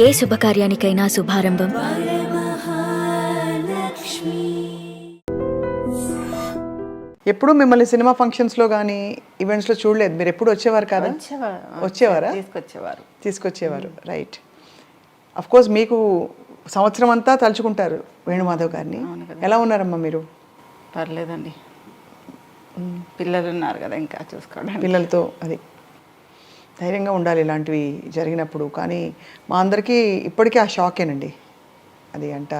ఏ శుభకార్యానికైనా శుభారంభం. ఎప్పుడు మిమ్మల్ని సినిమా ఫంక్షన్స్లో కానీ ఈవెంట్స్లో చూడలేదు. మీరు ఎప్పుడు వచ్చేవారు కదా? వచ్చేవారా. తీసుకొచ్చేవారు. తీసుకొచ్చేవారు. రైట్. అఫ్ కోర్స్ మీకు సంవత్సరం అంతా తలుచుకుంటారు వేణుమాధవ్ గారిని. ఎలా ఉన్నారమ్మా మీరు? పర్లేదండి. పిల్లలు ఉన్నారు కదా ఇంకా చూసుకోవడానికి. పిల్లలతో అది. ధైర్యంగా ఉండాలి ఇలాంటివి జరిగినప్పుడు. కానీ మా అందరికీ ఇప్పటికీ ఆ షాకేనండి. అది అంట.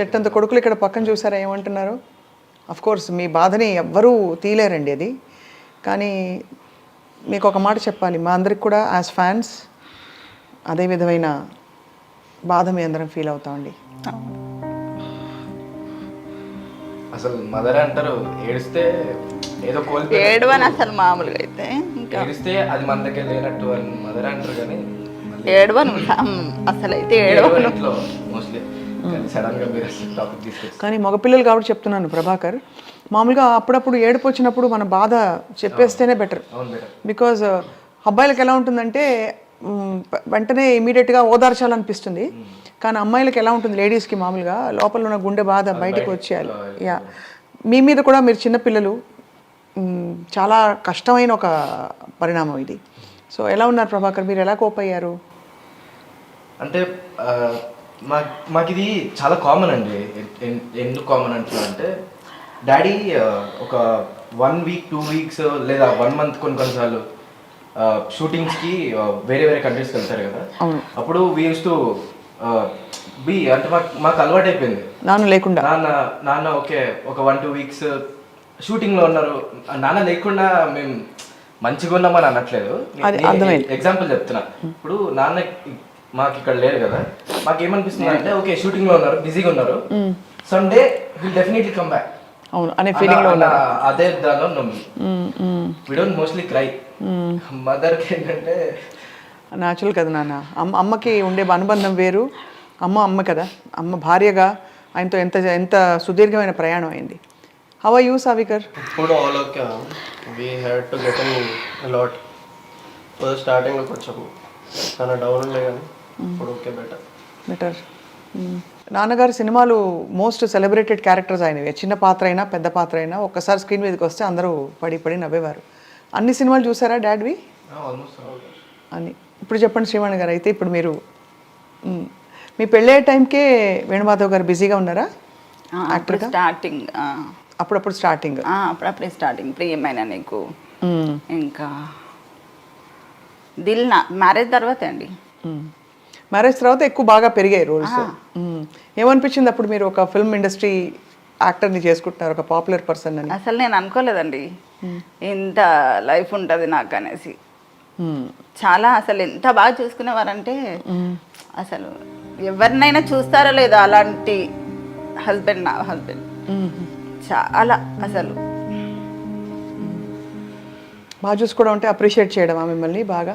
చెట్టంత కొడుకులు ఇక్కడ పక్కన చూసారా ఏమంటున్నారు? కోర్స్ మీ బాధని ఎవ్వరూ తీయలేరండి అది. కానీ మీకు ఒక మాట చెప్పాలి. మా అందరికి కూడా యాజ్ ఫ్యాన్స్ అదే విధమైన బాధ మీ అందరం ఫీల్ అవుతామండి అసలు మదర్ అంటారు ఏడిస్తే ఏదో కోల్పోయి ఏడవని అసలు మామూలుగా అయితే. ఇంకా ఏడిస్తే అది మన దగ్గర లేనట్టు అని మదర్ అంటారు కానీ ఏడవను. అసలు అయితే ఏడవను. ఇంట్లో మోస్ట్లీ కానీ మీరు టాపిక్ మగపిల్లలు కాబట్టి చెప్తున్నాను ప్రభాకర్. మామూలుగా అప్పుడప్పుడు ఏడుపు వచ్చినప్పుడు మన బాధ చెప్పేస్తేనే బెటర్ బికాజ్ అబ్బాయిలకు ఎలా ఉంటుందంటే వెంటనే ఇమీడియట్గా ఓదార్చాలనిపిస్తుంది. కానీ అమ్మాయిలకి ఎలా ఉంటుంది లేడీస్కి మామూలుగా? లోపల ఉన్న గుండె బాధ బయటకు వచ్చేయాలి. యా మీ మీద కూడా మీరు చిన్నపిల్లలు చాలా కష్టమైన ఒక పరిణామం ఇది. సో ఎలా ఉన్నారు ప్రభాకర్? మీరు ఎలా కోప్ అయ్యారు అంటే మాకు ఇది చాలా కామన్ అండి. ఎందుకు కామన్ అంటే డాడీ ఒక వన్ వీక్ టూ వీక్స్ లేదా వన్ మంత్ కొన్ని కొన్నిసార్లు షూటింగ్స్కి వేరే వేరే కంట్రీస్కి వెళ్తారు కదా. అప్పుడు వీ యూస్ టు బి అంటే మాకు మాకు అలవాటు అయిపోయింది. నాన్న లేకుండా. నాన్న నాన్న ఓకే ఒక వన్ టూ వీక్స్ షూటింగ్లో ఉన్నారు. నాన్న లేకుండా మేము మంచిగా ఉన్నామని అనట్లేదు. ఎగ్జాంపుల్ చెప్తున్నా. ఇప్పుడు నాన్న మాకు ఇక్కడ లేరు కదా. మాకు ఏమనిపిస్తుంది అంటే ఓకే షూటింగ్లో ఉన్నారు బిజీగా ఉన్నారు. Sunday will definitely come back అవును అనే ఫీలింగ్లో ఉన్నారు. అదే దానిలో ఉన్నాం hmm, hmm. We don't mostly cry మదర్కి ఏంటంటే న్యాచురల్ కదా నాన్న. అమ్మ అమ్మకి ఉండే అనుబంధం వేరు. అమ్మ అమ్మ కదా. అమ్మ భార్యగా ఆయనతో ఎంత ఎంత సుదీర్ఘమైన ప్రయాణం అయింది. హవ యూ సావికర్ ఇప్పుడు all okay we had to get in lot first స్టార్టింగ్లో కొంచెం చాలా డౌన్ ఉండే కానీ. ఇప్పుడు ఓకే బెటర్. బెటర్ నాన్నగారు సినిమాలు మోస్ట్ సెలబ్రేటెడ్ క్యారెక్టర్స్ అయినవి. చిన్న పాత్ర అయినా పెద్ద పాత్ర అయినా ఒక్కసారి స్క్రీన్ మీదకి వస్తే అందరూ పడి పడి నవ్వేవారు. అన్ని సినిమాలు చూసారా డాడ్వి? ఆల్మోస్ట్ అని. ఇప్పుడు చెప్పండి శ్రీవాణి గారు అయితే ఇప్పుడు మీరు మ్, పెళ్ళే టైంకే వేణుమాధవ్ గారు బిజీగా ఉన్నారా? ఆ, అప్పుడు స్టార్టింగ్ అప్పుడప్పుడు స్టార్టింగ్ ఆ, అప్పుడప్పుడే స్టార్టింగ్ ప్రియమైన నీకు. ఇంకా దిల్ నా మ్యారేజ్ తర్వాత అండి. మ్యారేజ్ తర్వాత ఎక్కువ బాగా పెరిగాయి రోల్స్ ఏమనిపించింది అప్పుడు మీరు ఒక ఫిల్మ్ ఇండస్ట్రీ యాక్టర్ని చేసుకుంటున్నారు ఒక పాపులర్ పర్సన్ అని? అసలు నేను అనుకోలేదండి. ఇంత లైఫ్ ఉంటుంది నాకు అనేసి. చాలా అసలు ఎంత బాగా చూసుకునేవారంటే అసలు ఎవరినైనా చూస్తారో లేదో అలాంటి హస్బెండ్ నా హస్బెండ్ చాలా అసలు. బాగా చూసుకోవడం అంటే అప్రిషియేట్ చేయడం మిమ్మల్ని బాగా?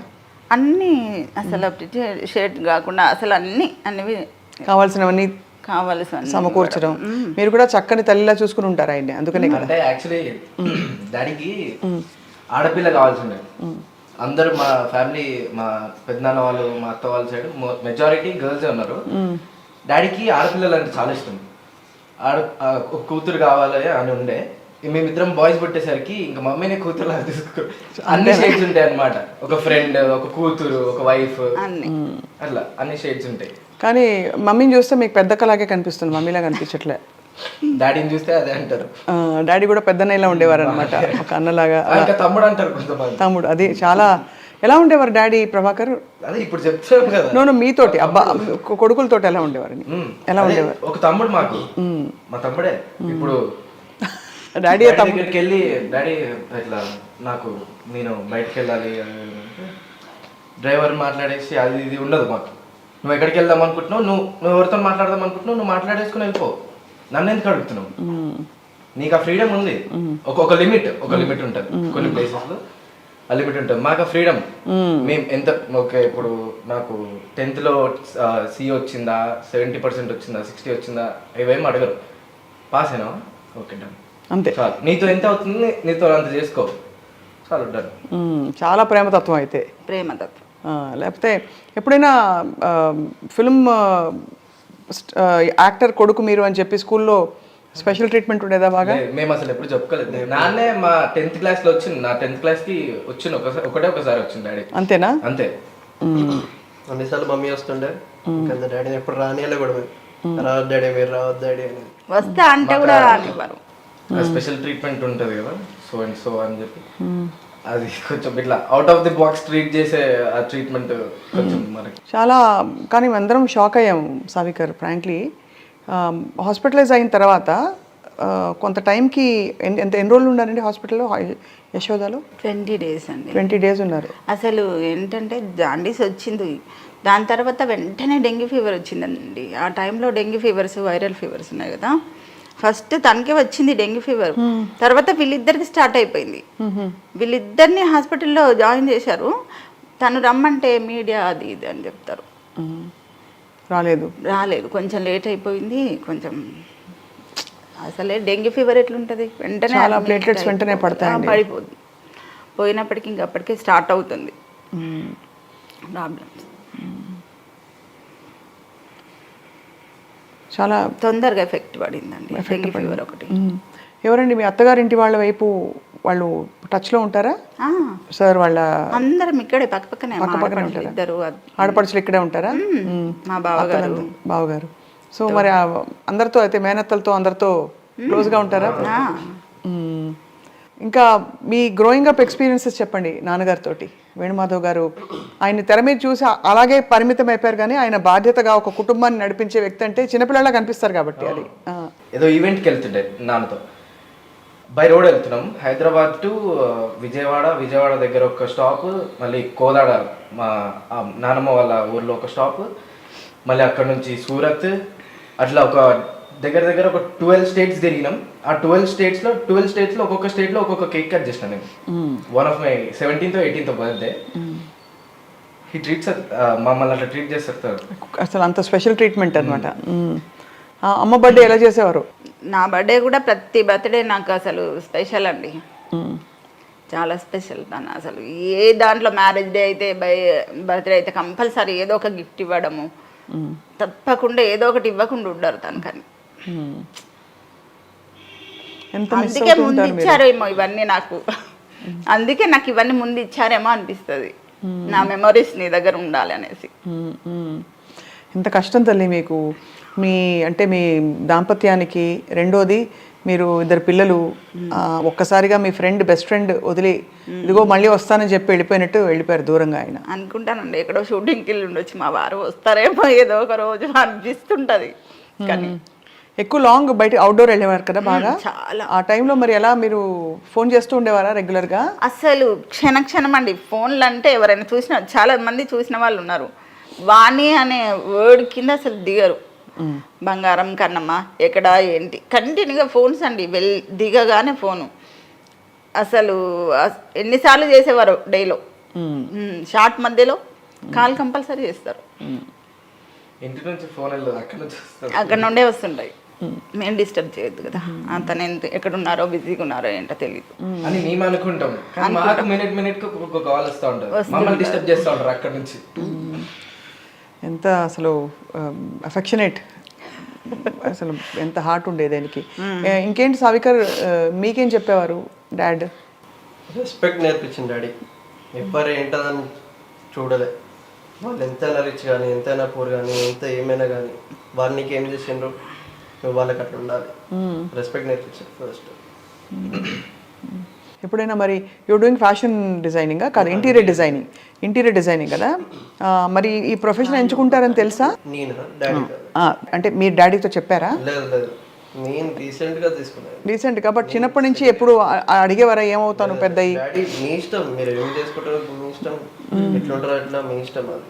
అన్నీ అసలు షేడ్ కాకుండా అసలు అన్ని అన్ని కావాల్సినవన్నీ కావలసిన సమకూర్చడం. మీరు కూడా చక్కని తల్లిలా చూసుకుని ఉంటారు ఆయన్ని అందుకనే కదా. అంటే యాక్చువల్లీ డాడీకి ఆడపిల్ల కావాల్సిండే అందరూ మా ఫ్యామిలీ మా పెద్దనాన్న వాళ్ళు మా అత్త వాళ్ళ సైడ్ మెజారిటీ గర్ల్స్ ఉన్నారు. డాడీకి ఆడపిల్లలు అంటే చాలా ఇష్టం. ఆడ కూతురు కావాలి అని ఉండే. మేమిద్దరం బాయ్స్ పుట్టేసరికి ఇంకా మమ్మీనే కూతురు లాగా తీసుకో అన్ని షేడ్స్ ఉంటాయి అన్నమాట. ఒక ఫ్రెండ్ ఒక కూతురు ఒక వైఫ్ అన్ని. అట్లా అన్ని షేడ్స్ ఉంటాయి. కానీ మమ్మీని చూస్తే మీకు పెద్ద కలాగే కనిపిస్తుంది మమ్మీలా కనిపించట్లే డాడీని చూస్తే అదే అంటారు. ఆ, డాడీ కూడా పెద్దనైలా ఉండేవారు అనమాట ఒక అన్నలాగా తమ్ముడు అంటారు కొంతమంది. తమ్ముడు అది చాలా ఎలా ఉండేవారు డాడీ ప్రభాకర్? అదే ఇప్పుడు చెప్తాం కదా. నోను మీతోటి అబ్బా కొడుకులతోటి ఎలా ఉండేవారు. ఎలా ఉండేవారు? ఒక తమ్ముడు మాకు. మా తమ్ముడే. ఇప్పుడు డాడీ దగ్గరికి వెళ్ళి డాడీ ఇట్లా నాకు నేను బయటకు వెళ్ళాలి డ్రైవర్ మాట్లాడేసి అది ఇది ఉండదు మాకు. నువ్వు ఎక్కడికి వెళ్దాం అనుకుంటున్నావు? నువ్వు నువ్వు ఎవరితో మాట్లాడదాం అనుకుంటున్నావు? నువ్వు మాట్లాడేసుకుని వెళ్ళిపో. నన్ను ఎందుకు అడుగుతున్నావు? నీకు ఆ ఫ్రీడమ్ ఉంది. ఒక ఒక లిమిట్ ఒక లిమిట్ ఉంటుంది. కొన్ని ప్లేసెస్లో లిమిట్ ఉంటుంది. మాకు ఫ్రీడమ్. మేము. ఎంత ఓకే ఇప్పుడు నాకు టెన్త్లో సి వచ్చిందా సెవెంటీ పర్సెంట్ వచ్చిందా సిక్స్టీ వచ్చిందా ఇవేం అడగరు. పాస్ అయినా ఓకే డన్. అంతే. నీతో ఎంత అవుతుంది నీతో అంత చేసుకో. చాలు. చాలా ప్రేమతత్వం అయితే. ప్రేమతత్వం. ఆ, లేకపోతే ఎప్పుడైనా ఫిల్మ్ యాక్టర్ కొడుకు మీరు అని చెప్పి స్కూల్లో స్పెషల్ ట్రీట్మెంట్ ఉండేదా బాగా? మేము అసలు ఎప్పుడు చెప్పుకోలేదు. నాన్నే మా టెన్త్ క్లాస్లో వచ్చింది. నా టెన్త్ క్లాస్కి వచ్చింది. ఒకసారి ఒకటే ఒకసారి వచ్చింది డాడీ. అంతేనా? అంతే. అన్నిసార్లు మమ్మీ వస్తుండే. డాడీని ఎప్పుడు రానియాలి కూడా రావద్దు డాడీ మీరు రావద్దు డాడీ అని. వస్తా అంటే కూడా రానివ్వరు. స్పెషల్ ట్రీట్మెంట్ ఉంటుంది కదా సో అండ్ సో అని చెప్పి. అది కొంచెం ఇట్లా out of the box treat చేసే ఆ ట్రీట్మెంట్ కొంచెం మనకి. చాలా కానీ అందరం షాక్ అయ్యాం సావికర్ ఫ్రాంక్లీ హాస్పిటలైజ్ అయిన తర్వాత కొంత టైంకి ఎంత ఎన్ని రోజులు ఉన్నారండి హాస్పిటల్లో యశోదాలో? ట్వంటీ డేస్ అండి. ట్వంటీ డేస్ ఉన్నారు. అసలు ఏంటంటే జాండీస్ వచ్చింది. దాని తర్వాత వెంటనే డెంగ్యూ ఫీవర్ వచ్చిందండి. ఆ టైంలో డెంగ్యూ ఫీవర్స్ వైరల్ ఫీవర్స్ ఉన్నాయి కదా. ఫస్ట్ తనకే వచ్చింది డెంగ్యూ ఫీవర్. తర్వాత వీళ్ళిద్దరికి స్టార్ట్ అయిపోయింది. వీళ్ళిద్దరిని హాస్పిటల్లో జాయిన్ చేశారు. తను రమ్మంటే మీడియా అది ఇది అని చెప్తారు. మ్మ్. రాలేదు. రాలేదు. కొంచెం లేట్ అయిపోయింది. కొంచెం అసలే డెంగ్యూ ఫీవర్ ఎట్లుంటుంది? వెంటనే platelets వెంటనే. ఆ, పడిపోతుంది పోయినప్పటికీ ఇంక అప్పటికే స్టార్ట్ అవుతుంది. ప్రాబ్లమ్స్ చాలా తొందరగా ఎఫెక్ట్ పడిందండి డెంగ్యూ ఫీవర్ ఒకటి. ఎవరండి మీ అత్తగారింటి వాళ్ళ వైపు వాళ్ళు టచ్లో ఉంటారా? సార్ వాళ్ళ అందరం ఇక్కడే పక్క పక్కనే మా పక్కపక్కనే ఆడపడుచులు ఉంటారా? ఇద్దరు ఆడపడుచులు ఇక్కడే ఉంటారా. మా బావగారు. బావగారు. సో మరి అందరితో అయితే మేనత్తలతో అందరితో క్లోజ్గా ఉంటారా. ఇంకా మీ గ్రోయింగ్ అప్ ఎక్స్పీరియన్సెస్ చెప్పండి నాన్నగారితోటి. వేణుమాధవ్ గారు ఆయన తెర మీద చూసి అలాగే పరిమితం అయిపోయారు కానీ ఆయన బాధ్యతగా ఒక కుటుంబాన్ని నడిపించే వ్యక్తి అంటే చిన్నపిల్లలా కనిపిస్తారు కాబట్టి అది. ఏదో ఈవెంట్కి వెళ్తుండే నాన్నతో. బై రోడ్ వెళ్తున్నాం. హైదరాబాద్ టు విజయవాడ విజయవాడ దగ్గర ఒక స్టాప్ మళ్ళీ కోదాడ మా నానమ్మ వాళ్ళ ఊర్లో ఒక స్టాప్ మళ్ళీ అక్కడ నుంచి సూరత్ అట్లా ఒక దగ్గర దగ్గర ఒక ట్వెల్వ్ స్టేట్స్ తిరిగినాం. ఆ ట్వెల్వ్ స్టేట్స్లో ట్వెల్వ్ స్టేట్స్లో ఒక్కొక్క స్టేట్లో ఒక్కొక్క కేక్ కట్ చేసిన నేను. One of my seventeenth eighteenth birthday ఈ ట్రీట్స్ మమ్మల్ని అట్లా ట్రీట్ చేస్తారు అసలు అంత స్పెషల్ ట్రీట్మెంట్ అనమాట అమ్మ బర్త్డే ఎలా చేసేవారు? నా బర్త్డే కూడా ప్రతి బర్త్డే నాకు అసలు స్పెషల్ అండి. చాలా స్పెషల్ తను అసలు. ఏ దాంట్లో మ్యారేజ్ డే అయితే బై బర్త్డే అయితే కంపల్సరీ ఏదో ఒక గిఫ్ట్ ఇవ్వడము. తప్పకుండా ఏదో ఒకటి ఇవ్వకుండా ఉండరు తనకని. ఎంత మిస్ అందుకే ముందు ఇచ్చారేమో ఇవన్నీ నాకు. అందుకే నాకు ఇవన్నీ ముందు ఇచ్చారేమో అనిపిస్తుంది. నా మెమరీస్ నీ దగ్గర ఉండాలి అనేసి. ఎంత కష్టం తల్లి మీకు. మీ అంటే మీ దాంపత్యానికి రెండోది మీరు ఇద్దరు పిల్లలు ఒక్కసారిగా మీ ఫ్రెండ్ బెస్ట్ ఫ్రెండ్ వదిలి ఇదిగో మళ్ళీ వస్తానని చెప్పి వెళ్ళిపోయినట్టు వెళ్ళిపోయారు దూరంగా ఆయన. అనుకుంటానండి. ఎక్కడో షూటింగ్కి వెళ్ళి ఉండొచ్చు. మా వారు వస్తారేమో ఏదో ఒక రోజు అనిపిస్తుంటది. కానీ ఎక్కువ లాంగ్ బయట అవుట్డోర్ వెళ్ళేవారు కదా బాగా? చాలా. ఆ టైంలో మరి ఎలా మీరు ఫోన్ చేస్తూ ఉండేవారా రెగ్యులర్గా అసలు క్షణ క్షణం అండి. ఫోన్లు అంటే ఎవరైనా చూసిన చాలా మంది చూసిన వాళ్ళు ఉన్నారు. వాణి అనే వర్డ్ కింద అసలు దిగరు. బంగారం కన్నమ్మ ఎక్కడ ఏంటి? కంటిన్యూగా ఫోన్స్ అండి. వెల్ దిగగానే ఫోను అసలు అస్- ఎన్నిసార్లు చేసేవారు డేలో షార్ట్ మధ్యలో కాల్ కంపల్సరీ చేస్తారు. ఇంటి నుంచి ఫోన్ అక్కడ నుండే వస్తుంటాయి. మేము డిస్టర్బ్ చేయొద్దు కదా. అతను ఎంత ఎక్కడున్నారో బిజీగా ఉన్నారో ఏంటో తెలియదు అని మేము అనుకుంటాం. కానీ మాకు మినిట్ మినిట్కి ఒక్కొక్క కాల్ వస్తూ ఉంటుంది. మమ్మల్ని డిస్టర్బ్ చేస్తూ ఉంటారు అక్కడ నుంచి. ఎంత అసలు అఫెక్షనేట్ అసలు ఎంత హార్ట్ ఉండేది దానికి? ఇంకేంటి సావికర్ మీకేం చెప్పేవారు డాడ్? రెస్పెక్ట్ నేర్పించింది డాడీ. ఎవ్వరు ఏంటదని చూడలే. వాళ్ళు ఎంతైనా రిచ్ కానీ ఎంతైనా పూర్ కానీ ఎంత ఏమైనా కానీ నీకు ఏం చేసిండ్రు? వాళ్ళకి అట్లా ఉండాలి. రెస్పెక్ట్ నేర్పించారు ఫస్ట్ ఎప్పుడైనా మరి యూర్ డూయింగ్ ఫ్యాషన్ డిజైనింగ్ కాదు ఇంటీరియర్ డిజైనింగ్ ఇంటీరియర్ డిజైనింగ్ కదా? మరి ఈ ప్రొఫెషన్ ఎంచుకుంటారని తెలుసా? ఆ, అంటే మీరు డాడీతో చెప్పారా? నేను రీసెంట్గా తీసుకున్నాను. రీసెంట్ కాబట్టి చిన్నప్పటి నుంచి ఎప్పుడు అడిగేవారా? ఏమవుతాను పెద్ద మీ ఇష్టం. మీరు ఏం చేసుకుంటారో మీ ఇష్టం. ఎట్లుంటారో అట్లా మీ ఇష్టం అది.